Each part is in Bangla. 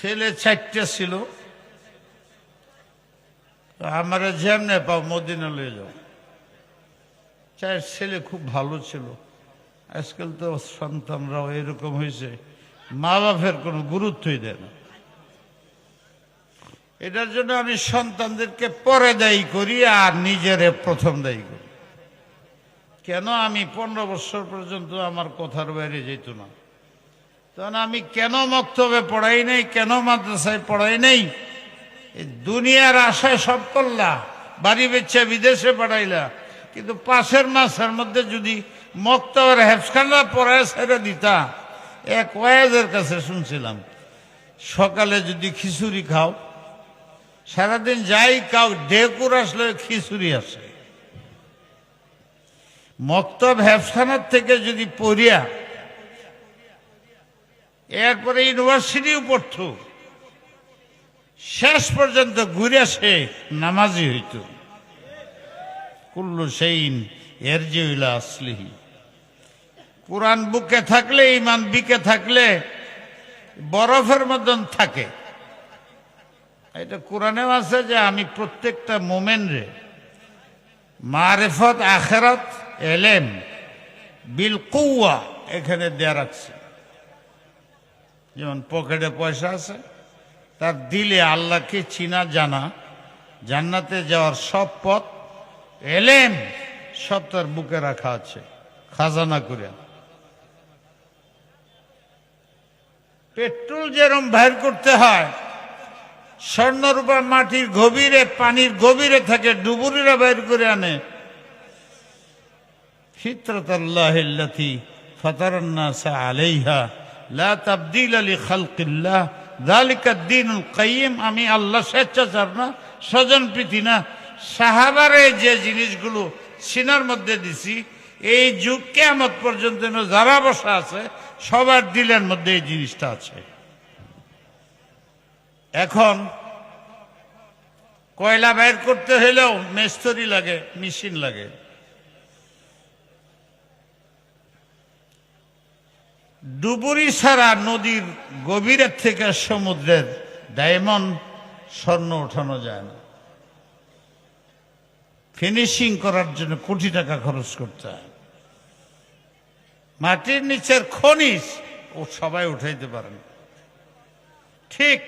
ছেলে চারটে ছিল। আমার যেমনে পাও মদিনা লয়ে যাও। চার ছেলে খুব ভালো ছিল। আজকাল তো সন্তানরাও এরকম হয়েছে মা বাপের কোনো গুরুত্বই দেয় না। এটার জন্য আমি সন্তানদেরকে পরে দায়ী করি আর নিজেরে প্রথম দায়ী করি। কেন আমি পনেরো বছর পর্যন্ত আমার কথার বাইরে যেত না? তখন আমি কেন মক্তবে পড়াই নাই, কেন মাদ্রাসায় পড়াই নাই? দুনিয়ার আশায় সব করলা, বাড়ি বেচ্ছে বিদেশে পাঠাইলা। কিন্তু পাশের মাসের মধ্যে যদি মক্তবের হেফখানা পড়ায় ছেড়ে দিতা, এক ওয়াজের কাছে শুনছিলাম, সকালে যদি খিচুড়ি খাও, সারাদিন যাই খাও ডেকুর আসলে খিচুড়ি আসে। মক্তব হেফখানার থেকে যদি পড়িয়া এরপরে ইউনিভার্সিটিও পড়ত। শেষ পর্যন্ত ঘুরে সে নামাজি হইত। কুল্লু সেইন এর জিলা আসলিহি। কোরআন বুকে থাকলে ইমান বিকে থাকলে, বরফের মতন থাকে। এটা কোরআনেও আছে যে আমি প্রত্যেকটা মোমেন্টে মারেফত, আখেরাত, এলেম, বিল কৌয়া এখানে দেয়া রাখছে। যেমন পকেটে পয়সা আছে, তার দিলে আল্লাহকে চিনা, জানা। জান্নাতে যাওয়ার সব পথ এলেম সব তার বুকে রাখা আছে। খাজানা করে পেট্রোল যেরম বাইর করতে হয় স্বর্ণরূপা মাটির গভীরে, পানির গভীরে থাকে, ডুবুরিরা বাইর করে আনে। ফিতরত আল্লাহি ফতরন্নাস আলাইহা। লা তাবদিল আলী খালকিল্লাহ। দালিকা দিনুল কাইম আমি আল্লাহ স্বেচ্ছাচার না, স্বজন প্রীতি না। সাহাবারে যে জিনিসগুলো সিনার মধ্যে দিছি, এই যুগ কেমত পর্যন্ত যেন যারা বসা আছে, সবার দিলের মধ্যে এই জিনিসটা আছে। এখন কয়লা বাইর করতে হলেও মেস্তরি লাগে, মেশিন লাগে। ডুবুরি ছাড়া নদীর গভীরের থেকে সমুদ্রের ডায়মন্ড স্বর্ণ ওঠানো যায় না। ফিনিশিং করার জন্য কোটি টাকা খরচ করতে হয়। মাটির নিচের খনিজ ও সবাই উঠাইতে পারেন ঠিক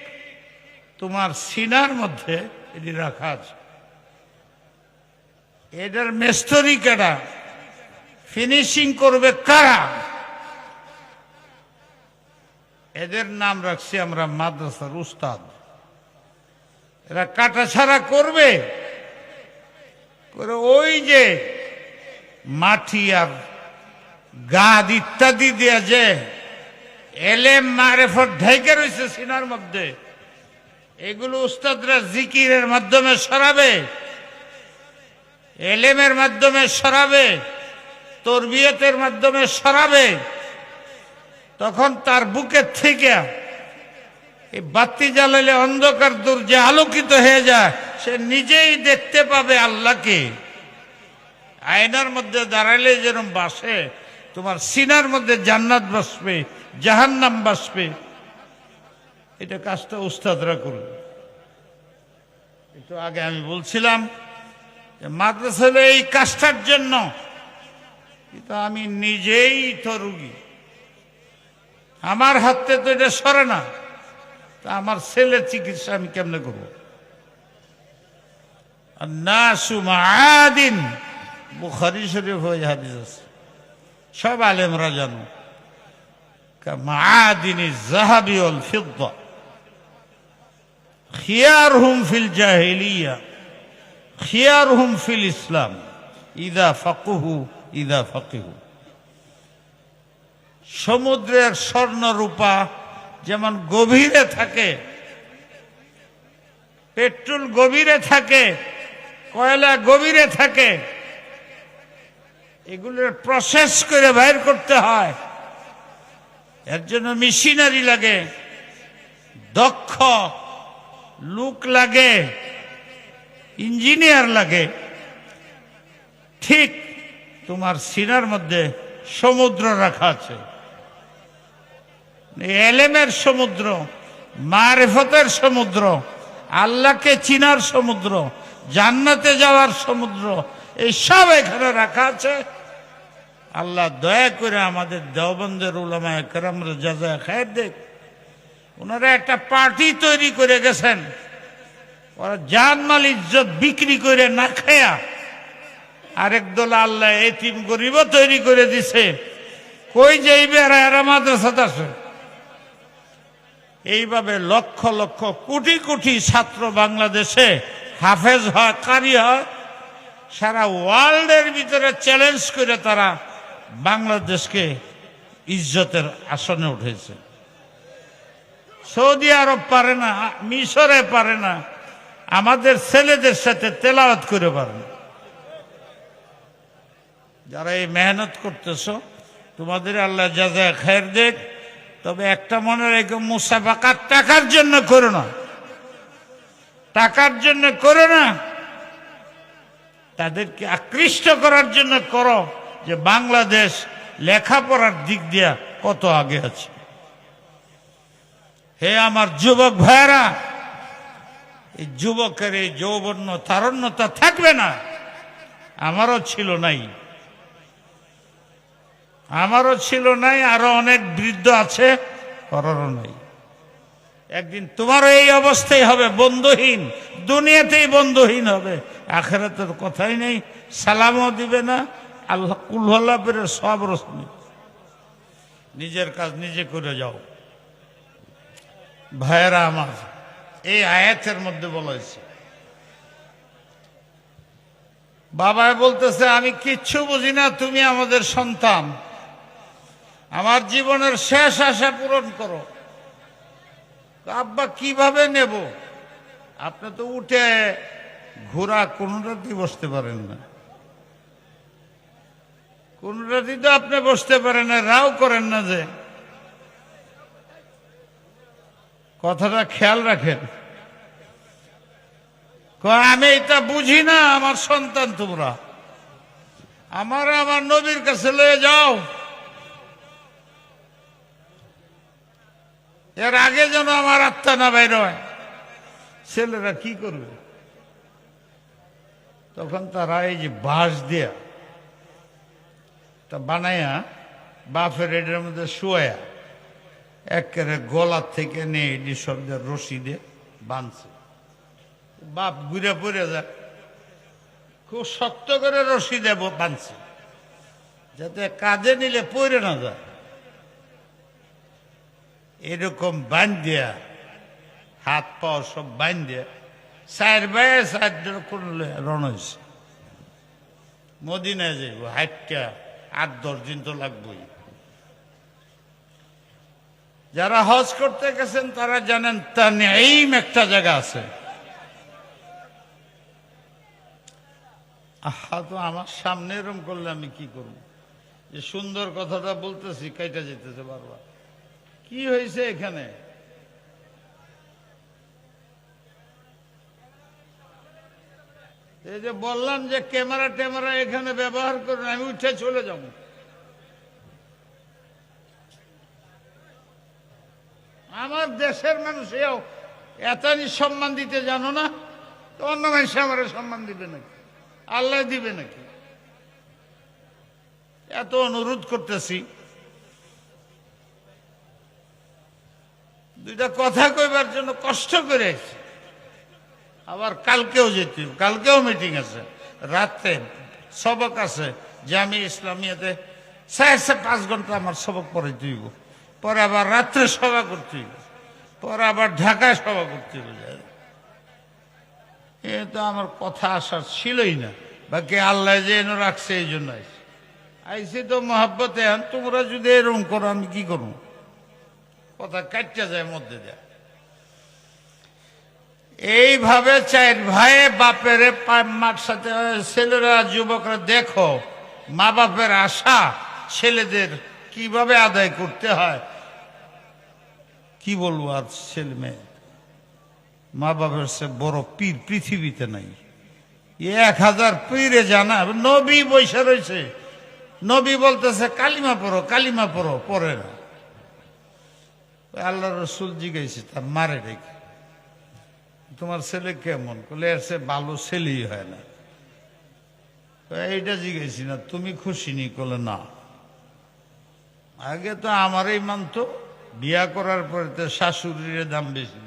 তোমার সিনার মধ্যে এটি রাখা আছে। এটার মেস্তরি কেডা ফিনিশিং করবে কারা? এদের নাম রাখছি আমরা মাদ্রাসার উস্তাদ। এরা কাটাছাড়া করবে। করে ওই যে মাটি আর গাদ ইত্যাদি দিয়ে যে এলেম মারেফত ঢেকে রয়েছে সিনার মধ্যে, এগুলো উস্তাদরা জিকিরের মাধ্যমে সরাবে, এলেমের মাধ্যমে সরাবে, তরবিয়তের মাধ্যমে সরাবে। তখন তার বুকের থেকে এই বাতি জ্বালালে অন্ধকার দূর যে আলোকিত হয়ে যায়। সে নিজেই দেখতে পাবে আল্লাহকে। আয়নার মধ্যে দাঁড়ালে যেরকম বাসে, তোমার সিনার মধ্যে জান্নাত বাসবে, জাহান্নাম বাসবে। এটা কাজটা উস্তাদরা করবে। একটু আগে আমি বলছিলাম মাদ্রাসা এই কাজটার জন্য কিন্তু আমি নিজেই তো রুগী। আমার হাতে তো এটা সরে না। তা আমার ছেলের চিকিৎসা আমি কেমনে করব? আর নাসু মাদিন বুখারি শরীফ হয়ে হাদিস আছে। সব আলেমরা জানো। মাদিনী জাহাবি অল ফিদ্দা। খিয়ারহুম ফিল জাহিলিয়া। খিয়ারহুম ফিল ইসলাম। ইদা ফাকুহু, ইদা ফাকিহু। সমুদ্রের স্বর্ণ রূপা যেমন গভীরে থাকে, পেট্রোল গভীরে থাকে, কয়লা গভীরে থাকে এগুলোর প্রসেস করে বাইর করতে হয়। এর জন্য মেশিনারি লাগে, দক্ষ লুক লাগে ইঞ্জিনিয়ার লাগে। ঠিক তোমার সিনার মধ্যে সমুদ্র রাখা আছে। এলেমের সমুদ্র, মারেফতের সমুদ্র, আল্লাহকে চিনার সমুদ্র, জান্নাতে যাওয়ার সমুদ্র, এই সব এখানে রাখা আছে। আল্লাহ দয়া করে আমাদের দেওবন্দের উলামা একরামরা যাজা খায়ের দেখ। ওনারা একটা পার্টি তৈরি করে গেছেন। ওরা জানমাল ইজ্জত বিক্রি করে না খায়া আরেক দল আল্লাহ এতিম গরিব তৈরি করে দিছে। কই যাইবে আর এরা মাদ্রাসাত আসে এইভাবে লক্ষ লক্ষ কোটি কোটি ছাত্র বাংলাদেশে হাফেজ হয়, কারি হয়। সারা ওয়ার্ল্ডের ভিতরে চ্যালেঞ্জ করে তারা বাংলাদেশকে ইজ্জতের আসনে উঠেছে। সৌদি আরব পারে না, মিশরে পারে না, আমাদের ছেলেদের সাথে তেলাওয়াত করে পারে না। যারা এই মেহনত করতেছ, তোমাদের আল্লাহ যা যা খের দেখ তবে একটা মনে রেখে, মুসাফাকাত টাকার জন্য করো না। টাকার জন্য করো না। তাদেরকে আকৃষ্ট করার জন্য করো যে বাংলাদেশ লেখাপড়ার দিক দিয়া কত আগে আছে। হে আমার যুবক ভাইরা এই যুবকের এই যৌবন্য তারণ্যতা থাকবে না। আমারও ছিল নাই। আমারও ছিল নাই, আরও অনেক বৃদ্ধ আছে করারও নাই। একদিন তোমারও এই অবস্থাই হবে, বন্ধুহীন, দুনিয়াতেই বন্ধুহীন হবে। আখেরাতের কথাই নেই, সালামও দিবে না, আল্লাহ কুল্লা পেরে সব রশ্মি। নিজের কাজ নিজে করে যাও। ভাইয়েরা আমার, এই আয়াতের মধ্যে বলা হয়েছে, বাবায় বলতেছে, আমি কিচ্ছু বুঝি না, তুমি আমাদের সন্তান। আমার জীবনের শেষ আশা পূরণ করো। আব্বা, কীভাবে নেব? আপনি তো উঠে ঘোরা কোনোটাতেই বসতে পারেন না। কোনোটাতেই তো আপনি বসতে পারেন না, রাও করেন না যে। কথাটা খেয়াল রাখেন। আমি এটা বুঝি না, আমার সন্তান তোমরা। আমার আমার নবীর কাছে লয়ে যাও। এর আগে যেন আমার আত্মা না বাইর হয়। ছেলেরা কি করবে? তখন তারা এই যে বাঁশ দিয়া তা বানায়া বাফের এটার মধ্যে শুয়া, একেবারে গলার থেকে নিয়ে এটি শব্দের রশি দিয়ে বাঁধছে। বাপ ঘুরে পড়ে যায়, খুব শক্ত করে রশি দেব বাঁধছে, যাতে কাজে নিলে পড়ে না যায়। এরকম বান দিয়া হাত পাও সব বান দিয়া চার বায়ে চার কোন রণ হয়েছে মদিনায় যাইব, হাইটটা আট, দশ দিন তো লাগবই। যারা হজ করতে গেছেন, তারা জানেন তানঈম একটা জায়গা আছে। আহা, তো আমার সামনে এরম করলে আমি কি করব? যে সুন্দর কথাটা বলতেছি, কাইটা যেতেছে বারবার। কি হয়েছে এখানে? এই যে বললাম যে ক্যামেরা ট্যামেরা এখানে ব্যবহার করুন, আমি উঠে চলে যাব। আমার দেশের মানুষ এতানি সম্মান দিতে জানো না? তো অন্য মানুষ আমার সম্মান দিবে নাকি? আল্লাহ দিবে নাকি? এত অনুরোধ করতেছি। দুইটা কথা কইবার জন্য কষ্ট করে। আবার কালকেও যেতে কালকেও মিটিং আছে। রাত্রে সবক আছে যে আমি ইসলামিয়াতে চার পাঁচ ঘণ্টা আমার সবক পরে দিব পরে আবার রাত্রে সভা করতে হইব। পরে আবার ঢাকায় সভা করতে হইব। এ তো আমার কথা আসার ছিলই না। বাকি আল্লাহ যে এনে রাখছে এই জন্য আইসি আইসি তো মহাব্বতে তোমরা যদি এরকম করো, আমি কি করব? কথা কাটতে যায়, মধ্যে দেয়। এইভাবে চার ভাই, বাপের সাথে, ছেলেরা, যুবকরা, দেখো মা বাপের আশা, ছেলেদের কীভাবে আদায় করতে হয়? কি বলব আর ছেলে মেয়ে? মা বাপের সে বড় পীর পৃথিবীতে নাই। এক হাজার পীরে জানা, নবী বৈশা রয়েছে। নবী বলতেছে, কালিমা পড়ো কালিমা পড়ো, পড়ে না। আল্লাহ রসুল জিজ্ঞাসি, তার মারে রেখে তোমার ছেলে কেমন? বলে এর সে ভালো ছেলেই হয় না। এইটা জিজ্ঞাসি, না, তুমি খুশি নি? কলে না। আগে তো আমারই মানতো, বিয়া করার পরে তো শাশুড়ির দাম বেশি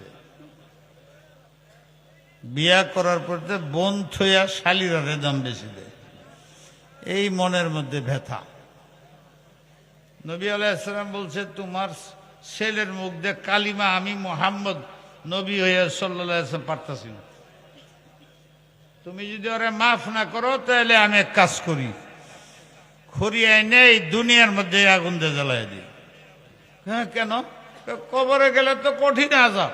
বিয়া করার পরে তো বোন থইয়া শালিরারে দাম বেশি দেয়। এই মনের মধ্যে ব্যথা। নবী আলাইসালাম বলছে, তোমার ছেলের মুখ দিয়ে কালিমা আমি মোহাম্মদ নবী হইয়া সাল্লাম পারতাছি না। তুমি যদি ওরা মাফ না করো, তাহলে আমি এক কাজ করি। খড়িয়াই নেই দুনিয়ার মধ্যে আগুন দিয়ে জ্বালাই দিই। হ্যাঁ কেন? কবরে গেলে তো কঠিন আজাব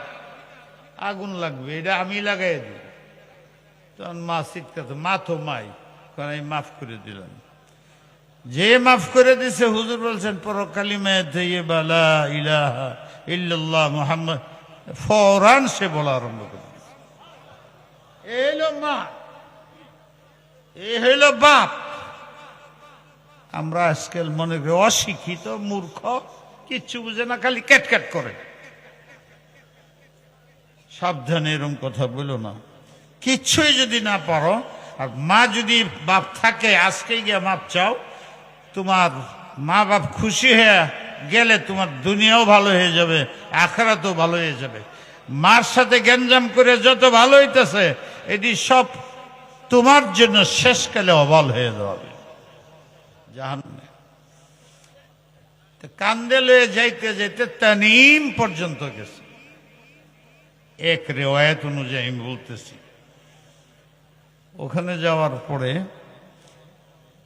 আগুন লাগবে, এটা আমি লাগাই দিই। তখন মা চিৎকাতে মা তো মাই। কারণ আমি মাফ করে দিলাম। যে মাফ করে দিছে, হুজুর বলছেন, পরকালিমে সে বলা আরম্ভ করে হইল মা, এই হইল বাপ। আমরা আজকাল মনে করি অশিক্ষিত, মূর্খ, কিচ্ছু বুঝে না, খালি ক্যাট ক্যাট করে। সাবধানে এরম কথা বলো না। কিচ্ছুই যদি না পারো, আর মা যদি বাপ থাকে, আজকে গিয়ে মাপ চাও তোমার মা বাপ খুশি হয়ে গেলে তোমার দুনিয়াও ভালো হয়ে যাবে আখড়াতেও ভালো হয়ে যাবে। মার সাথে গ্যাঞ্জাম করে যত ভালো হইতেছে, এটি সব তোমার জন্য শেষকালে অবল হয়ে যাবে। কান্দে লয়ে যাইতে যাইতে তানিম পর্যন্ত গেছে। এক রেওয়ায়ত অনুযায়ী আমি বলতেছি, ওখানে যাওয়ার পরে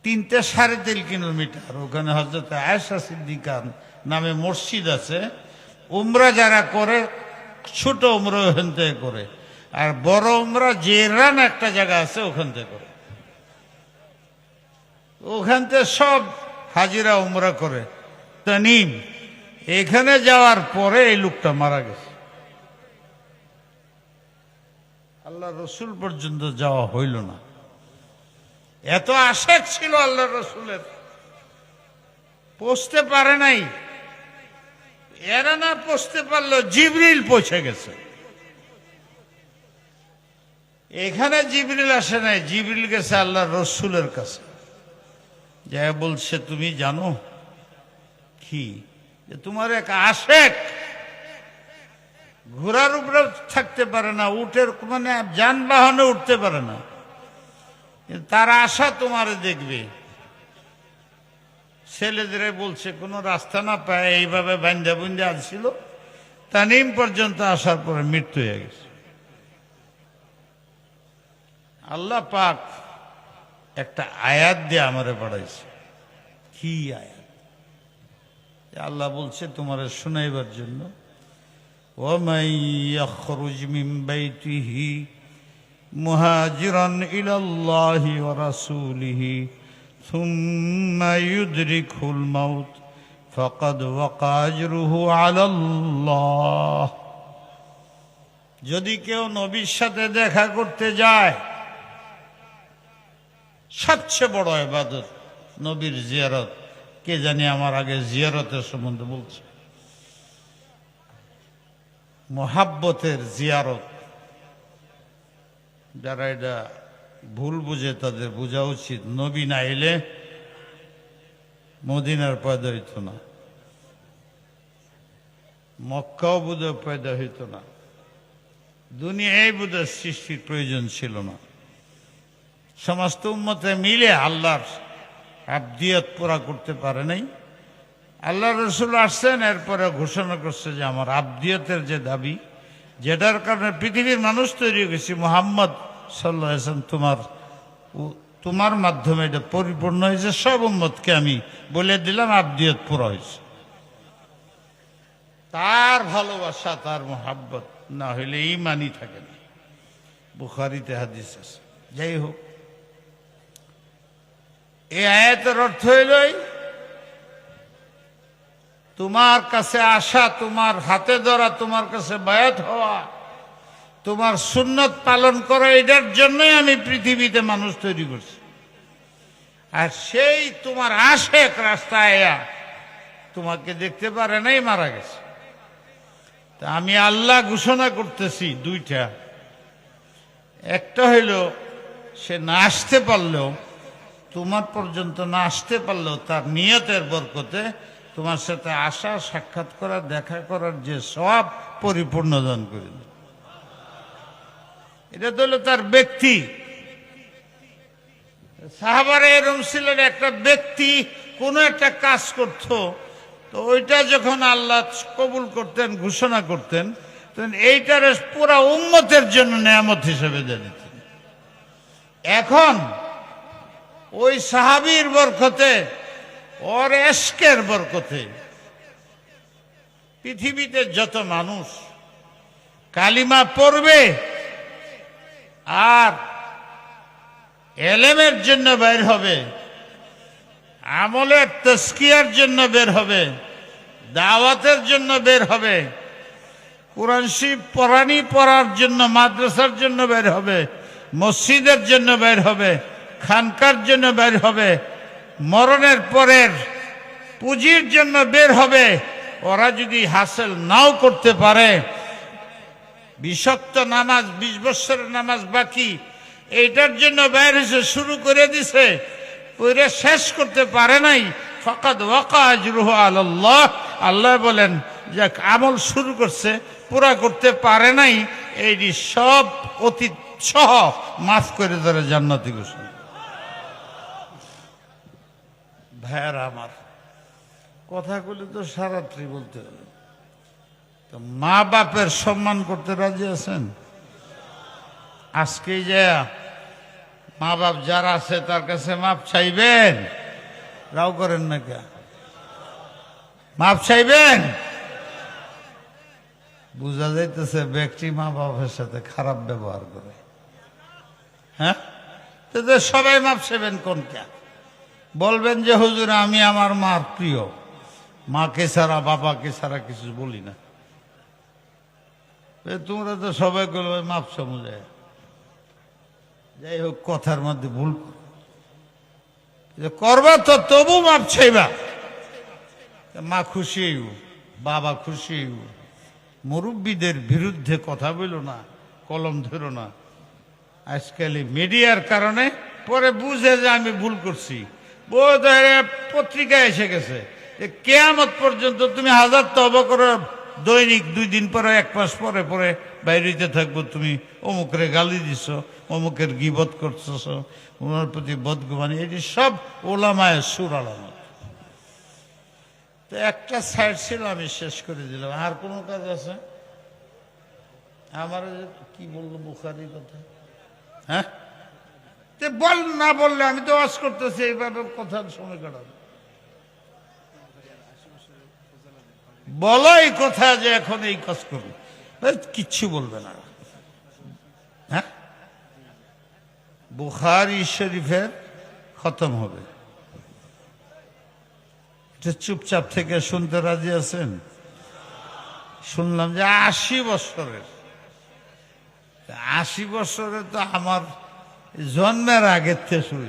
তিনটে সাড়ে তিন কিলোমিটার। ওখানে হজরত আয়সা সিদ্দিকার নামে মসজিদ আছে। উমরা যারা করে, ছোট উমরা ওখান থেকে করে। আর বড় উমরা জেরান একটা জায়গা আছে, ওখান থেকে করে। ওখান থেকে সব হাজিরা উমরা করে। তানিম, এখানে যাওয়ার পরে এই লোকটা মারা গেছে। আল্লাহ রসুল পর্যন্ত যাওয়া হইল না। এত আশেক ছিল আল্লাহ রসুলের। পৌঁছতে পারে নাই। এরা না পৌঁছতে পারল, জিবরিল পৌঁছে গেছে। এখানে জিবরিল আসে নাই, জিবরিল গেছে আল্লাহ রসুলের কাছে। যা বলছে, তুমি জানো কি? যে তোমার এক আশেক ঘোড়ার উপরে থাকতে পারে না, উটের মানে যানবাহনে উঠতে পারে না। তার আশা তোমার দেখবে। ছেলেদের বলছে, কোনো রাস্তা না পায়, এইভাবে বান্ধা বুন্ধা আসছিল তানিম পর্যন্ত আসার পরে মৃত্যু হয়ে গেছে। আল্লাহ পাক একটা আয়াত দিয়ে আমারে পড়াইছে কি আয়াত? আল্লাহ বলছে, তোমার শুনাইবার জন্য ও মাই مهاجرا الى الله ورسوله ثم يدركه الموت فقد وقع اجره على الله যদি কেউ নবীর সাথে দেখা করতে যায় সবচেয়ে বড় ইবাদত নবীর জিয়ারত কে জানি আমার আগে জিয়ারতের সম্বন্ধে বলছে মোহাব্বতের জিয়ারত যারা এটা ভুল বুঝে তাদের বোঝা উচিত। নবী না এলে মদিনার পয়দা হইত না। মক্কাও বোধহয় পয়দা হইত না। দুনিয়ায় বোধহয় সৃষ্টির প্রয়োজন ছিল না। সমস্ত উন্মতে মিলে আল্লাহর আবদিয়ত পুরা করতে পারে নাই। আল্লাহ রসুল আসছেন, এরপরে ঘোষণা করছে যে আমার আবদিয়তের যে দাবি যেটার কারণে পৃথিবীর মানুষ তৈরি হয়েছে মোহাম্মদ সাল্লাহ তোমার তোমার মাধ্যমে এটা পরিপূর্ণ হয়েছে। সব উম্মতকে আমি বলে দিলাম, আবদিয়ত পুরা হয়েছে। তার ভালোবাসা, তার মোহাব্বত না হইলে ইমানই থাকে না। বুখারিতে হাদিস আছে। যাই হোক, এই আয়াতের অর্থ হইলই তোমার কাছে আসা, তোমার হাতে ধরা, তোমার কাছে বায়াত হওয়া, তোমার সুন্নত পালন করা এটার জন্যই আমি পৃথিবীতে মানুষ তৈরি করছি। আর সেই তোমার আশেক রাস্তায় তোমাকে দেখতে পারে নাই, মারা গেছে। তা আমি আল্লাহ ঘোষণা করতেছি দুইটা। একটা হইল, সে না আসতে পারলেও, তোমার পর্যন্ত না আসতে পারলেও তার নিয়তের বরকতে তোমার সাথে আসা সাক্ষাৎ করা, দেখা করার যে সব পরিপূর্ণ দান করে। এটা তো হলো তার ব্যক্তি সাহাবারে এরম ছিলেন, একটা ব্যক্তি কোনো একটা কাজ করত, তো ওইটা যখন আল্লাহ কবুল করতেন, ঘোষণা করতেন এইটার পুরা উন্মতের জন্য নেয়ামত হিসেবে জানিতেন এখন ওই সাহাবির বরকতে ওর এশকের বরকতে। পৃথিবীতে যত মানুষ কালিমা পড়বে আর এলেমের জন্য বের হবে, আমলের তস্কিয়ার জন্য বের হবে, দাওয়াতের জন্য বের হবে, কোরআন শিব পরাণী পড়ার জন্য, মাদ্রাসার জন্য বের হবে, মসজিদের জন্য বের হবে, খানকার জন্য বের হবে মরণের পরের পুঁজির জন্য বের হবে। ওরা যদি হাসিল নাও করতে পারে। বিষক্ত নামাজ, বিশ বছরের নামাজ বাকি। এইটার জন্য বাইর হয়েছে শুরু করে দিছে। ওইটা শেষ করতে পারে নাই। ফকাত ওয়াকা আজরুহ আল্লাহ আল্লাহ বলেন যে আমল শুরু করছে, পুরা করতে পারে নাই। এইটি সব অতীত সহ মাফ করে ধরে জান্নাতি ঘোষণা ভাইয়ার আমার। কথাগুলি তো সারাত্রি বলতে হবে। তো মা বাপের সম্মান করতে রাজি আছেন? আজকে যে মা বাপ যারা আছে তার কাছে মাপ চাইবেন? রাও করেন না কে? মাপ চাইবেন? বুঝা যাইতেছে ব্যক্তি মা বাপের সাথে খারাপ ব্যবহার করে। হ্যাঁ? সবাই মাপ চাইবেন কোন কে? বলবেন যে, হুজুর, আমি আমার মার প্রিয়। মাকে ছাড়া, বাবাকে ছাড়া কিছু বলি না। তোমরা তো সবাই করবে মাপ সমুদায় যাই হোক। কথার মধ্যে ভুল করবা তো, তবু মাপ চাইবা। মা খুশি বাবা খুশি। মুরব্বীদের বিরুদ্ধে কথা বলো না, কলম ধরো না। আজকাল মিডিয়ার কারণে পরে বুঝে যে আমি ভুল করছি। হয় পত্রিকায় এসে গেছে যে কেয়ামত পর্যন্ত তুমি হাজার তবা করো দৈনিক দুই দিন পরে, এক মাস পরে পরে বাইরেতে থাকব, তুমি অমুকের গালি দিছ, অমুকের গিবত করতেছ ওনার প্রতি বদগুমানি, এটি সব ওলামায় সুর আলামত। তো একটা সাইড ছিল, আমি শেষ করে দিলাম। আর কোনো কাজ আছে? আমার কি বলল বুখারির কথা? হ্যাঁ? তে বল, না বললে আমি তো ওয়াজ করতেছি, এইভাবে কথার সময় কাটাবো। বলো এই কথা যে এখন এই কাজ করবে। কিচ্ছু বলবে না। হ্যাঁ? বুখারি শরীফের খতম হবে। চুপচাপ থেকে শুনতে রাজি আছেন? শুনলাম যে আশি বছরের। আশি বছরে তো আমার জন্মের আগের থেকে শুরু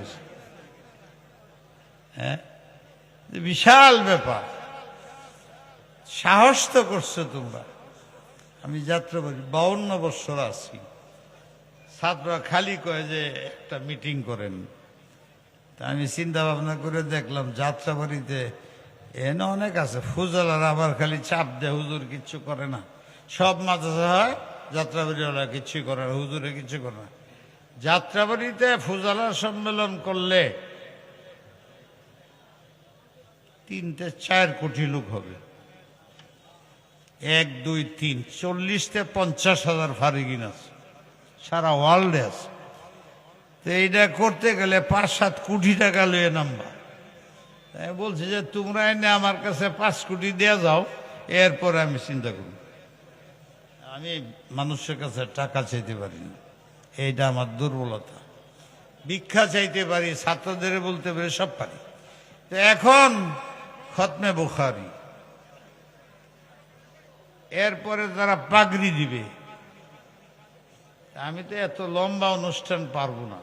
হ্যাঁ? বিশাল ব্যাপার। সাহস তো করছ তোমরা। আমি যাত্রা করি, বাউন্ন বৎসর আছি। ছাত্ররা খালি কয় যে একটা মিটিং করেন। তা আমি চিন্তা ভাবনা করে দেখলাম যাত্রাবাড়িতে এনে অনেক আছে। ফুজালার আবার খালি চাপ দেয়, হুজুর কিচ্ছু করে না। সব মাদ্রাসা হয় যাত্রাবাড়িওয়ালা কিচ্ছু করে না, হুজুরে কিচ্ছু করে না। যাত্রাবাড়িতে ফুজালার সম্মেলন করলে তিনটে চার কোটি লোক হবে। এক, দুই, তিন, চল্লিশতে পঞ্চাশ হাজার ফারিগিন আছে। সারা ওয়ার্ল্ডে আছে। তো এইটা করতে গেলে পাঁচ, সাত কোটি টাকা লয়ে নাম্বার। তাই বলছি যে তোমরা এনে আমার কাছে পাঁচ কোটি দেওয়া যাও, এরপরে আমি চিন্তা করি আমি মানুষের কাছে টাকা চাইতে পারি না। এইটা আমার দুর্বলতা। ভিক্ষা চাইতে পারি, ছাত্রদের বলতে পারি, সব পারি। তো এখন খতমে বুখারি। এরপরে তারা পাগড়ি দিবে। আমি তো এত লম্বা অনুষ্ঠান পারব না।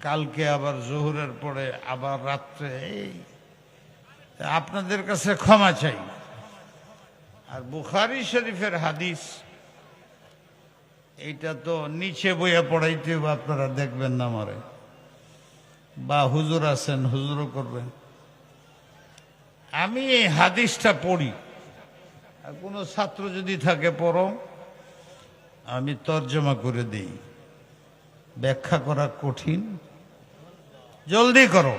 কালকে আবার জোহরের পরে আবার রাত্রে, এই আপনাদের কাছে ক্ষমা চাই। আর বুখারি শরীফের হাদিস এইটা তো নিচে বইয়া পড়াইতে আপনারা দেখবেন না মারে বা হুজুর আছেন, হুজুরও করবেন। আমি এই হাদিসটা পড়ি। আর কোনো ছাত্র যদি থাকে, পড়ো। আমি তর্জমা করে দিই। ব্যাখ্যা করা কঠিন। জলদি করো।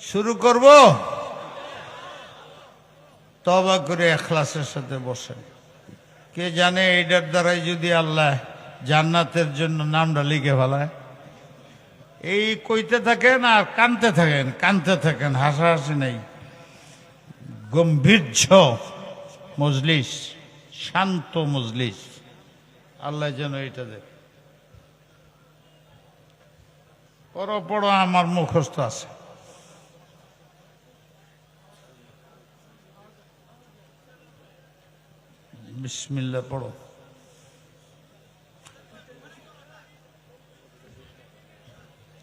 শুরু করব? তবা করে এখলাসের সাথে বসেন। কে জানে এইটার দ্বারাই যদি আল্লাহ জান্নাতের জন্য নামটা লিখে ফেলায়? এই কইতে থাকেন আর কানতে থাকেন কানতে থাকেন, হাসাহাসি নেই। গম্ভীর্য মজলিস, শান্ত মজলিস। আল্লাহ যেন এটা দেখ। পড়ো পড়ো আমার মুখস্থ আছে। বিসমিল্লা পড়ো।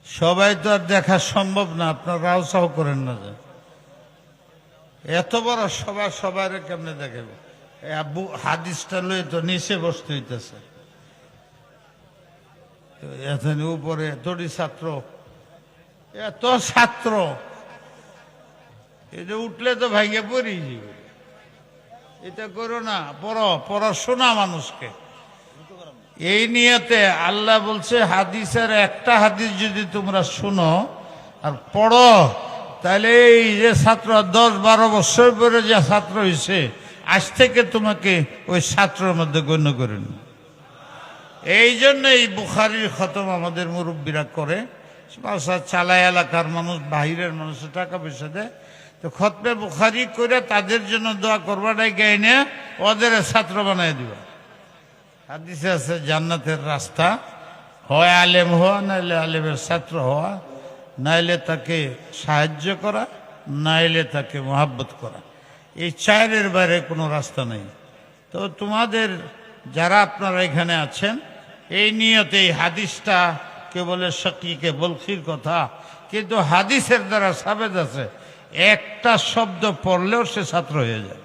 সবাই তো আর দেখা সম্ভব না, আপনারা উৎসাহ করেন না যে। এত বড় সভা সবার কেমনে দেখাবো? হাদিসটা লয়ে তো নিচে বসতে হইতেছে। এখানে উপরে এতটি ছাত্র, এত ছাত্র। এটা উঠলে তো ভাইকে পড়ি যাবে। এটা করো না, পড়ো পড়াশোনা মানুষকে এই নিয়তে আল্লাহ বলছে, হাদিসের একটা হাদিস যদি তোমরা শুনো আর পড়ো, তাহলে এই যে ছাত্র দশ বারো বছর পরে যে ছাত্র হয়েছে, আজ থেকে তোমাকে ওই ছাত্রের মধ্যে গণ্য করে নিও। এই জন্য এই বুখারির খতম আমাদের মুরব্বীরা করে চালায় এলাকার মানুষ, বাহিরের মানুষের টাকা পয়সা দেয় তো খতমে বুখারি করে তাদের জন্য দোয়া করবাটাই গাইনে ওদের ছাত্র বানায় দিবা। হাদিসে আছে, জান্নাতের রাস্তা, হয় আলেম হওয়া, নাইলে আলেমের ছাত্র হওয়া, নাইলে তাকে সাহায্য করা, নাইলে তাকে মহাব্বত করা। এই চায়ের বাইরে কোনো রাস্তা নেই। তো তোমাদের যারা আপনারা এখানে আছেন, এই নিয়তে এই হাদিসটা কে বলে শকিকে বলখির কথা, কিন্তু হাদিসের দ্বারা সাবেদ আছে। একটা শব্দ পড়লেও সে ছাত্র হয়ে যায়।